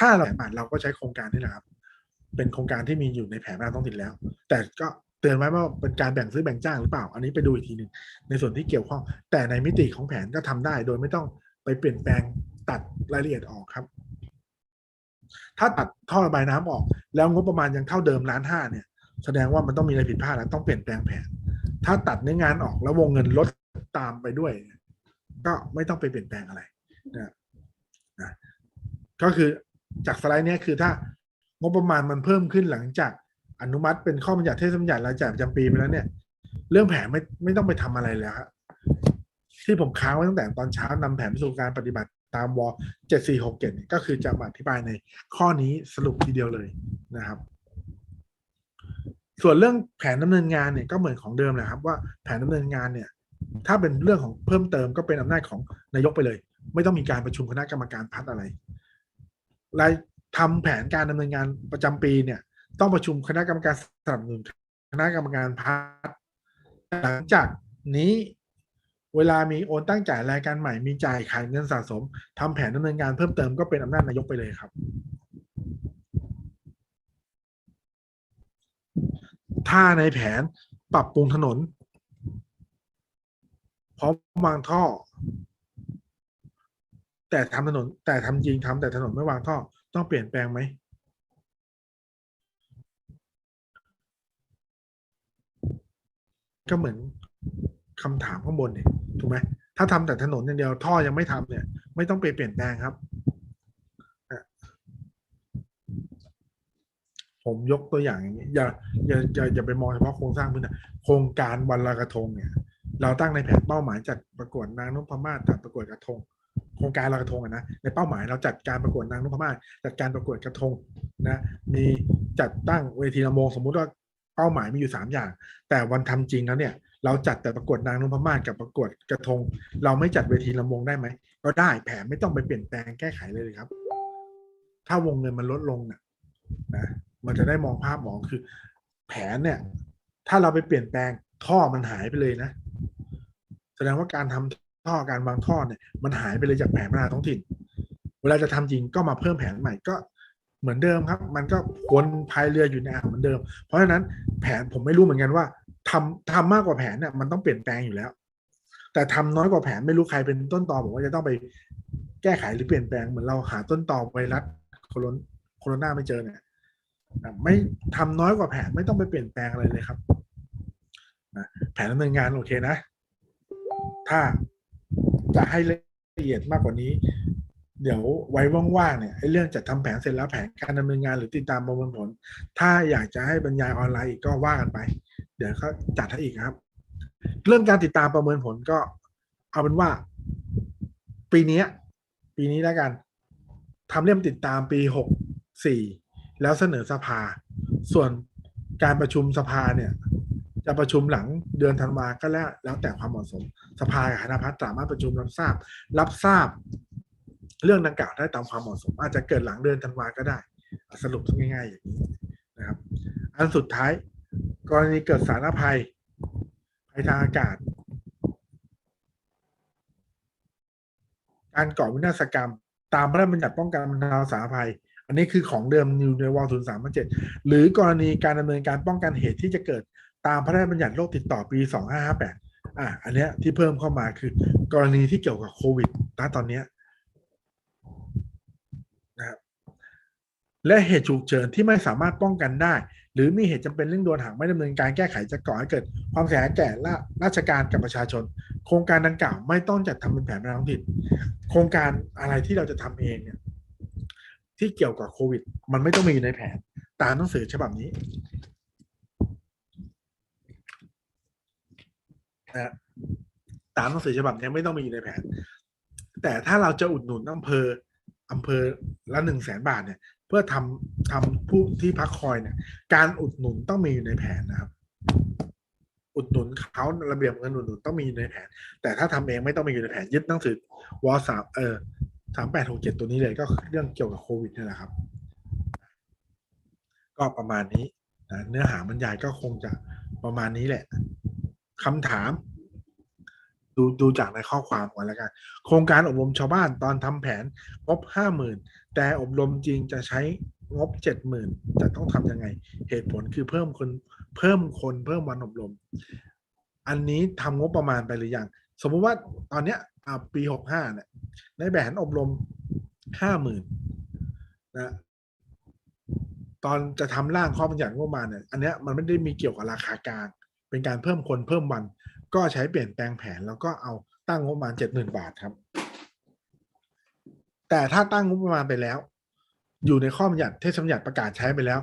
ถ้าเราผนบาทเราก็ใช้โครงการนี่แหละครับ เป็นโครงการที่มีอยู่ในแผนงานท้องถิ่นแล้ว แต่ก็เตือนไว้ว่าเป็นการแบ่งซื้อแบ่งจ้างหรือเปล่า อันนี้ไปดูอีกทีหนึ่งในส่วนที่เกี่ยวข้อง แต่ในมิติของแผนก็ทำได้ โดยไม่ต้องไปเปลี่ยนแปลงตัดรายละเอียดออกครับ ถ้าตัดท่อระบายน้ำออก แล้วงบประมาณยังเท่าเดิมล้านห้าเนี่ย แสดงว่ามันต้องมีอะไรผิดพลาดแล้วต้องเปลี่ยนแปลงแผน ถ้าตัดเนื้องานออกแล้ววงเงินลดตามไปด้วย ก็ไม่ต้องไปเปลี่ยนแปลงอะไรนะนะก็คือ จากสไลด์เนี้ยคือถ้างบประมาณมันเพิ่มขึ้นหลังจากอนุมัติเป็นข้อบัญญัติเทศบัญญัติรายจ่ายประจำปีไปแล้วเนี่ย เรื่องแผนไม่ไม่ต้องไปทำอะไรแล้วครับที่ผมค้างไว้ตั้งแต่ตอนเช้านำแผนไปสู่การปฏิบัติตามวอเจ็ดสี่หกเจ็ดก็คือจะอธิบายในข้อนี้สรุปทีเดียวเลยนะครับ ส่วนเรื่องแผนดำเนินงานเนี่ยก็เหมือนของเดิมแหละครับ ว่าแผนดำเนินงานเนี่ย ถ้าเป็นเรื่องของเพิ่มเติมก็เป็นอำนาจของนายกไปเลย ไม่ต้องมีการประชุมคณะกรรมการพัฒอะไร รายทำแผนการดำเนินงานประจำปีเนี่ย ต้องประชุมคณะกรรมการสนับสนุนคณะกรรมการพัฒหลังจากนี้เวลามีโอนตั้งจ่ายรายการใหม่มีจ่ายขายเงินสะสมทำแผนดำเนินงานเพิ่มเติมก็เป็นอำนาจนายกไปเลยครับ ถ้าในแผนปรับปรุงถนน พร้อมวางท่อ แต่ทำถนน แต่ทำจริงทำแต่ถนนไม่วางท่อ ต้องเปลี่ยนแปลงไหมก็เหมือนคำถามข้างบนเนี่ยถูกไหมถ้าทำแต่ถนนอย่างเดียวท่อยังไม่ทำเนี่ย ไม่ต้องไปเปลี่ยนแปลงครับผมยกตัวอย่างอย่างนี้อย่าอย่าอย่าอย่าไปมองเฉพาะโครงสร้างพื้นฐานโครงการวันลอยกระทงเนี่ย เราตั้งในแผนเป้าหมายจัดประกวดนางนพมาศจัดประกวดกระทง โครงการลอยกระทงอะนะในเป้าหมายเราจัดการประกวดนางนพมาศจัดการประกวดกระทงนะมีจัดตั้งเวทีลำวงสมมุติว่าเป้าหมายมีอยู่สามอย่าง แต่วันทำจริงแล้วเนี่ยเราจัดแต่ประกวดนางนพมาศกับประกวดกระทง เราไม่จัดเวทีลำวงได้ไหมก็ได้แผนไม่ต้องไปเปลี่ยนแปลงแก้ไขเลยครับ ถ้าวงเงินมันลดลงนะนะมันจะได้มองภาพมองคือ แผนเนี่ย ถ้าเราไปเปลี่ยนแปลงท่อมันหายไปเลยนะ แสดงว่าการทำ ท่อการวางท่อเนี่ยมันหายไปเลยจากแผนพัฒนาท้องถิ่น เวลาจะทำจริงก็มาเพิ่มแผนใหม่ก็เหมือนเดิมครับ มันก็วนพายเรืออยู่ในอ่างเหมือนเดิม เพราะฉะนั้นแผนผมไม่รู้เหมือนกันว่าทำทำมากกว่าแผนเนี่ยมันต้องเปลี่ยนแปลงอยู่แล้ว แต่ทำน้อยกว่าแผนไม่รู้ใครเป็นต้นตอบอกว่าจะต้องไปแก้ไขหรือเปลี่ยนแปลงเหมือนเราหาต้นตอไวรัสโคโรนโคโรนาไม่เจอเนี่ยไม่ทำน้อยกว่าแผนไม่ต้องไปเปลี่ยนแปลงอะไรเลยครับแผนดำเนินงานโอเคนะ ถ้า จะให้ละเอียดมากกว่านี้ เดี๋ยวไว้ว่างๆเนี่ยไอ้เรื่องจัดทำแผนเสร็จแล้วแผนการดำเนินงานหรือติดตามประเมินผล ถ้าอยากจะให้บรรยายออนไลน์อีกก็ว่ากันไป เดี๋ยวเขาจัดให้อีกครับ เรื่องการติดตามประเมินผลก็เอาเป็นว่า ปีนี้ปีนี้แล้วกันทำเล่มติดตามปีหกสี่แล้วเสนอสภา ส่วนการประชุมสภาเนี่ย จะประชุมหลังเดือนธันวาก็แล้วแล้วแต่ความเหมาะสม สภากับคณะพัฒน์สามารถประชุมรับทราบ รับทราบ เรื่องดังกล่าวได้ตามความเหมาะสม อาจจะเกิดหลังเดือนธันวาก็ได้ สรุปง่ายๆอย่างนี้นะครับ อันสุดท้าย กรณีเกิดสารภัยภัยทางอากาศ การก่อวินาศกรรม ตามพระราชบัญญัติป้องกันบรรเทาสาธารณภัยอันนี้คือของเดิมนิวในวอลศูนย์สามเจ็ดหรือกรณีการดำเนินการป้องกันเหตุที่จะเกิด ตามพระราชบัญญัติโรคติดต่อปีสองห้าห้าแปดอะอันเนี้ยที่เพิ่มเข้ามาคือกรณีที่เกี่ยวกับโควิดณตอนเนี้ยนะครับและเหตุฉุกเฉินที่ไม่สามารถป้องกันได้ หรือมีเหตุจำเป็นเร่งด่วนหากไม่ดำเนินการแก้ไขจะก่อให้เกิด ความเสียหายแก่ราชการกับประชาชน โครงการดังกล่าวไม่ต้องจัดทำเป็นแผนพัฒนาท้องถิ่นโครงการอะไรที่เราจะทำเองเนี่ยที่เกี่ยวกับโควิด มันไม่ต้องมีอยู่ในแผนตามหนังสือฉบับนี้ นะตามหนังสือฉบับนี้ไม่ต้องมีอยู่ในแผน แต่ถ้าเราจะอุดหนุนอำเภออำเภอละหนึ่งแสนบาทเนี่ย เพื่อทำทำผู้ที่พักคอยเนี่ย การอุดหนุนต้องมีอยู่ในแผนนะครับ อุดหนุนเขาระเบียบเงินอุดหนุนต้องมีอยู่ในแผน แต่ถ้าทำเองไม่ต้องมีอยู่ในแผนยึดหนังสือวสามเออสามแปดหกเจ็ดตัวนี้เลยก็เรื่องเกี่ยวกับโควิดนี่แหละครับ ก็ประมาณนี้นะเนื้อหาบรรยายก็คงจะประมาณนี้แหละ คำถาม ดูดูจากในข้อความก่อนแล้วกัน โครงการอบรมชาวบ้านตอนทำแผนงบห้าหมื่นแต่อบรมจริงจะใช้งบเจ็ดหมื่นจะต้องทำยังไง เหตุผลคือเพิ่มคนเพิ่มคนเพิ่มวันอบรม อันนี้ทำงบประมาณไปหรือยัง สมมติว่าตอนเนี้ยปีหกห้าเนี่ยในแผนอบรมห้าหมื่นนะตอนจะทำร่างข้อบัญญัติงบประมาณเนี่ยอันเนี้ยมันไม่ได้มีเกี่ยวกับราคากลาง เป็นการเพิ่มคนเพิ่มวัน ก็ใช้เปลี่ยนแปลงแผนแล้วก็เอาตั้งงบประมาณเจ็ดหมื่นบาทครับ แต่ถ้าตั้งงบประมาณไปแล้ว อยู่ในข้อบัญญัติเทศบัญญัติประกาศใช้ไปแล้ว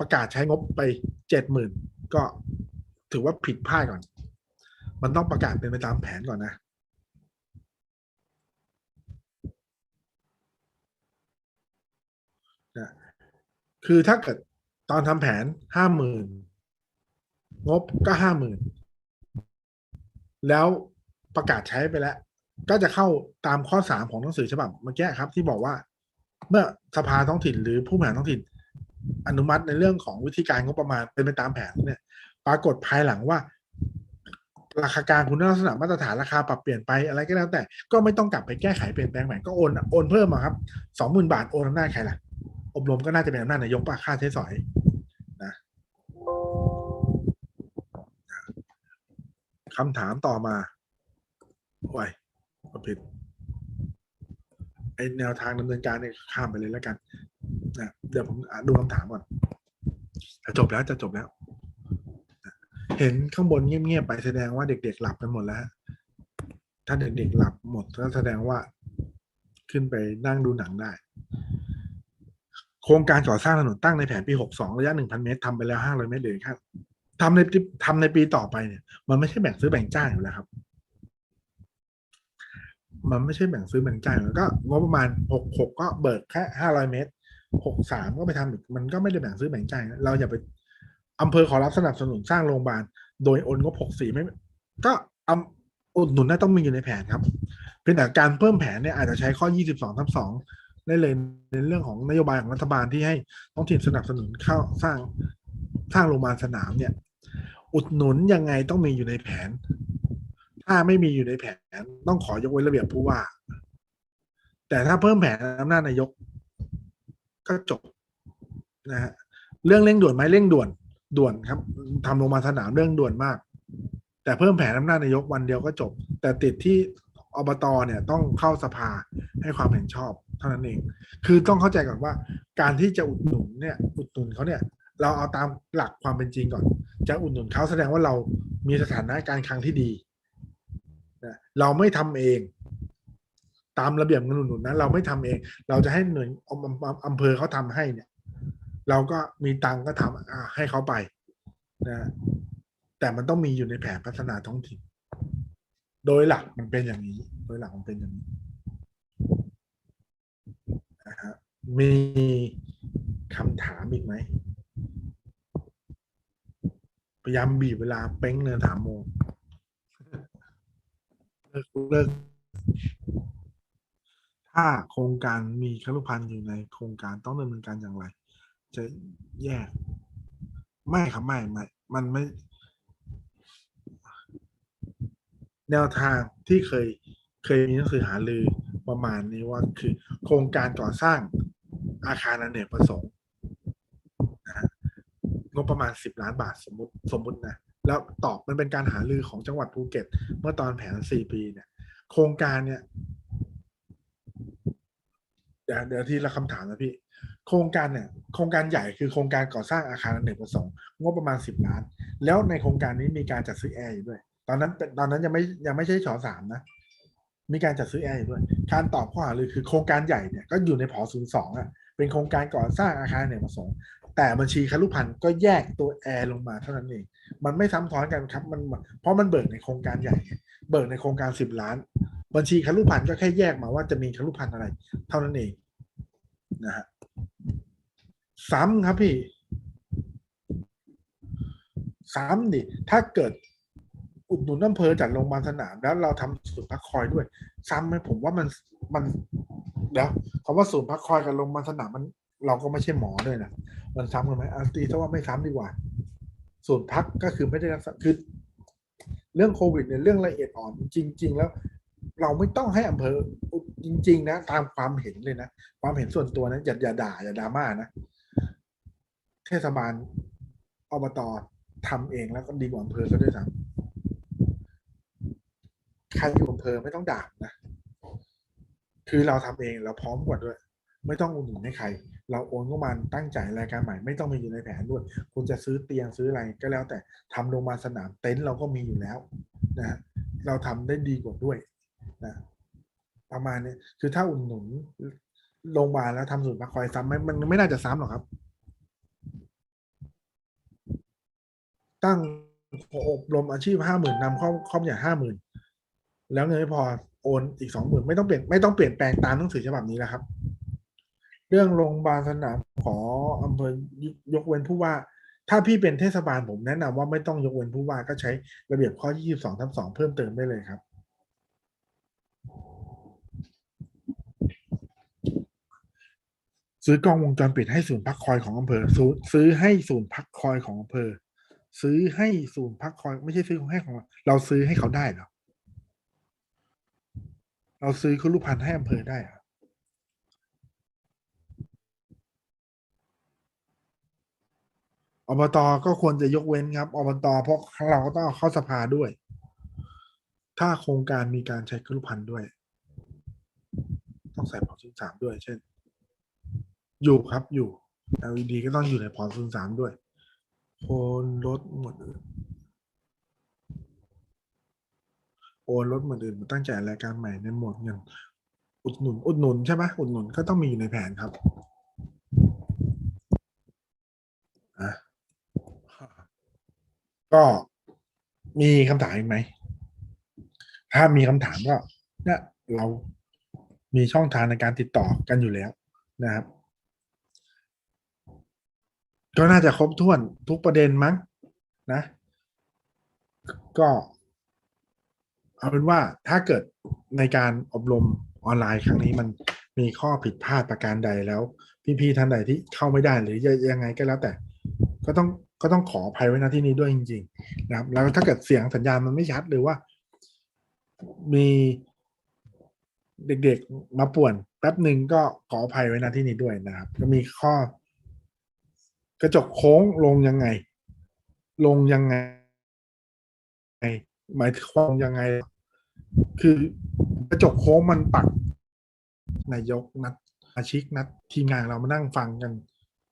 ประกาศใช้งบไปเจ็ดหมื่นก็ถือว่าผิดพลาดก่อน มันต้องประกาศเป็นไปตามแผนก่อนนะนะคือถ้าเกิดตอนทำแผนห้าหมื่น งบก็ห้าหมื่นแล้วประกาศใช้ไปแล้ว ก็จะเข้าตามข้อสามของหนังสือฉบับเมื่อกี้ครับ ที่บอกว่า เมื่อสภาท้องถิ่นหรือผู้บริหารท้องถิ่น อนุมัติในเรื่องของวิธีการงบประมาณเป็นไปตามแผนเนี่ย ปรากฏภายหลังว่า ราคากลางคุณลักษณะมาตรฐานราคาปรับเปลี่ยนไปอะไรก็แล้วแต่ ก็ไม่ต้องกลับไปแก้ไขเปลี่ยนแปลงใหม่ก็โอนโอนเพิ่มมาครับสองหมื่นบาทโอนอำนาจใครล่ะอบรมก็น่าจะเป็นอำนาจนายกป่ะค่าใช้สอย คำถามต่อมาโอ้ยผิดไอแนวทางดำเนินการเนี่ยข้ามไปเลยแล้วกันนะเดี๋ยวผมดูคำถามก่อนจะจบแล้วจะจบแล้ว เห็นข้างบนเงียบๆไปแสดงว่าเด็กๆหลับกันหมดแล้ว ถ้าเด็กๆหลับหมดก็แสดงว่าขึ้นไปนั่งดูหนังได้ โครงการก่อสร้างถนนตั้งในแผนปี 62 ระยะ 1,000 เมตรทำไปแล้ว 500 เมตรเลยครับ ทำในปีทำในปีต่อไปเนี่ย มันไม่ใช่แบ่งซื้อแบ่งจ้างอยู่แล้วครับ มันไม่ใช่แบ่งซื้อแบ่งจ้างแล้วก็งบประมาณ66ก็เบิกแค่500เมตร63ก็ไปทำอีกมันก็ไม่ได้แบ่งซื้อแบ่งจ้างเราอย่าไปอำเภอขอรับสนับสนุนสร้างโรงพยาบาลโดยโอนงบ64ไม่ ก็อำอุดหนุนน่าต้องมีอยู่ในแผนครับ เพียงแต่การเพิ่มแผนเนี่ยอาจจะใช้ข้อ22ทับ2ได้เลยในเรื่องของนโยบายของรัฐบาลที่ให้ท้องถิ่นสนับสนุนเข้าสร้างสร้างโรงพยาบาลสนามเนี่ย อุดหนุนยังไงต้องมีอยู่ในแผน ถ้าไม่มีอยู่ในแผน ต้องขอยกเว้นระเบียบผู้ว่า แต่ถ้าเพิ่มแผนอำนาจนายก ก็จบนะฮะเรื่องเร่งด่วนไหมเร่งด่วนด่วนครับทำโรงพยาสนามเรื่องด่วนมาก แต่เพิ่มแผนอำนาจนายกวันเดียวก็จบ แต่ติดที่อบตเนี่ยต้องเข้าสภาให้ความเห็นชอบเท่านั้นเอง คือต้องเข้าใจก่อนว่า การที่จะอุดหนุนเนี่ย อุดหนุนเขาเนี่ย เราเอาตามหลักความเป็นจริงก่อน จะอุดหนุนเขาแสดงว่าเรามีสถานะการคลังที่ดีนะเราไม่ทำเอง ตามระเบียบเงินอุดหนุนนะเราไม่ทำเอง เราจะให้หน่วยอำอำอำเภอเขาทำให้เนี่ย เราก็มีตังก็ทำอ่าให้เขาไปนะแต่มันต้องมีอยู่ในแผนพัฒนาท้องถิ่น โดยหลักมันเป็นอย่างนี้ โดยหลักมันเป็นอย่างนี้นะฮะมีคำถามอีกไหม พยายามบีบเวลาเป้งเนินถามโมงเลิกเลิกถ้าโครงการมีครุพันธ์อยู่ในโครงการต้องดำเนินการอย่างไร จะแยก ไม่ครับไม่ไม่มันไม่ แนวทางที่เคยเคยมีหนังสือหาลือประมาณนี้ว่าคือ โครงการก่อสร้างอาคารอเนกประสงค์ งบประมาณสิบล้านบาทสมมติสมมตินะแล้วตอบมันเป็นการหาลือของจังหวัดภูเก็ต เมื่อตอนแผนสี่ปีเนี่ย โครงการเนี่ยเดี๋ยวเดี๋ยวทีละคำถามนะพี่ โครงการเนี่ย โครงการใหญ่คือโครงการก่อสร้างอาคารอเนกประสงค์งบประมาณสิบล้าน แล้วในโครงการนี้มีการจัดซื้อแอร์อยู่ด้วย ตอนนั้นเป็นตอนนั้นยังไม่ยังไม่ใช่ชอสามนะมีการจัดซื้อแอร์อยู่ด้วย การตอบข้อหารือคือโครงการใหญ่เนี่ยก็อยู่ในผอศูนย์สองอะเป็นโครงการก่อสร้างอาคารอเนกประสงค์ แต่บัญชีคารุพันธ์ก็แยกตัวแอร์ลงมาเท่านั้นเอง มันไม่ซ้ำซ้อนกันครับ มันเพราะมันเบิกในโครงการใหญ่ เบิกในโครงการสิบล้าน บัญชีคารุพันธ์ก็แค่แยกมาว่าจะมีคารุพันธ์อะไร เท่านั้นเองนะฮะซ้ำครับพี่ซ้ำดิถ้าเกิดอุดหนุนอำเภอจัดโรงพยาบาลสนาม แล้วเราทำศูนย์พักคอยด้วย ซ้ำไหมผมว่ามันมันเดี๋ยวคำว่าศูนย์พักคอยกับโรงพยาบาลสนามมัน เราก็ไม่ใช่หมอด้วยนะ มันซ้ำกันไหมอันตีถ้าว่าไม่ซ้ำดีกว่าศูนพักก็คือไม่ได้รักษาคือเรื่องโควิดเนี่ยเรื่องละเอียดอ่อนจริง ๆ แล้ว เราไม่ต้องให้อำเภอจริง ๆ นะ ตามความเห็นเลยนะ ความเห็นส่วนตัวนะอย่าอย่าด่าอย่าดราม่านะเทศบาลอบตทำเองแล้วก็ดีกว่าอำเภอซะด้วยซ้ำใครอยู่อำเภอไม่ต้องด่านะ คือเราทำเองเราพร้อมกว่าด้วย ไม่ต้องอุดหนุนให้ใคร เราโอนก็มาตั้งใจรายการใหม่ ไม่ต้องมีอยู่ในแผนด้วย คุณจะซื้อเตียงซื้ออะไรก็แล้วแต่ทำโรงพยาบาลสนามเต็นท์เราก็มีอยู่แล้วนะเราทำได้ดีกว่าด้วยนะประมาณนี้คือถ้าอุดหนุนโรงพยาบาลแล้วทำศูนย์พักคอยซ้ำไหมมันไม่น่าจะซ้ำหรอกครับ ตั้งอบรมอาชีพห้าหมื่นนำข้าครอบใหญ่ห้าหมื่นแล้วเงินไม่พอโอนอีกสองหมื่นไม่ต้องเปลี่ยนไม่ต้องเปลี่ยนแปลงตามหนังสือฉบับนี้แล้วครับ รื่องโรงพยาบาลสนามขออำเภอยกเว้นผู้ว่า ถ้าพี่เป็นเทศบาลผมแนะนำว่าไม่ต้องยกเว้นผู้ว่าก็ใช้ระเบียบข้อ 22ทับ2เพิ่มเติมได้เลยครับ ซื้อกล้องวงจรปิดให้ศูนย์พักคอยของอำเภอซื้อให้ศูนย์พักคอยของอำเภอ ซื้อให้ศูนย์พักคอย ไม่ใช่ซื้อให้ของเราเราซื้อให้เขาได้เหรอเราซื้อคุรุพันธ์ให้อำเภอได้เหรอ อบตก็ควรจะยกเว้นครับอบตเพราะเราก็ต้องเอาเข้าสภาด้วย ถ้าโครงการมีการใช้คุรุพันธ์ด้วย ต้องใส่พอร์ตสามด้วย เช่น อยู่ครับอยู่ LED ก็ต้องอยู่ในพอร์ตศูนย์สามด้วยโอนรถหมดโอนรถหมดอื่นมาตั้งใจรายการใหม่ในหมวดเงินอุดหนุน อุดหนุนใช่ไหมอุดหนุนก็ต้องมีอยู่ในแผนครับอะ ก็มีคำถามอีกไหม ถ้ามีคำถามก็เนี่ยเรามีช่องทางในการติดต่อกันอยู่แล้วนะครับ ก็น่าจะครบถ้วนทุกประเด็นมั้งนะ ก็เอาเป็นว่าถ้าเกิดในการอบรมออนไลน์ครั้งนี้มันมีข้อผิดพลาดประการใดแล้ว พี่ๆท่านใดที่เข้าไม่ได้หรือยังไงก็แล้วแต่ ก็ต้อง ก็ต้องขออภัยไว้ณที่นี้ด้วยจริง ๆ นะครับ แล้วถ้าเกิดเสียงสัญญาณมันไม่ชัดหรือว่า มีเด็กๆมาป่วนแป๊บหนึ่งก็ขออภัยไว้ณที่นี้ด้วยนะครับ ก็มีข้อ กระจกโค้งลงยังไง ลงยังไงหมายถึงลงยังไง คือกระจกโค้งมันปักนายกนัดอาชิกนัดทีมงานเรามานั่งฟังกัน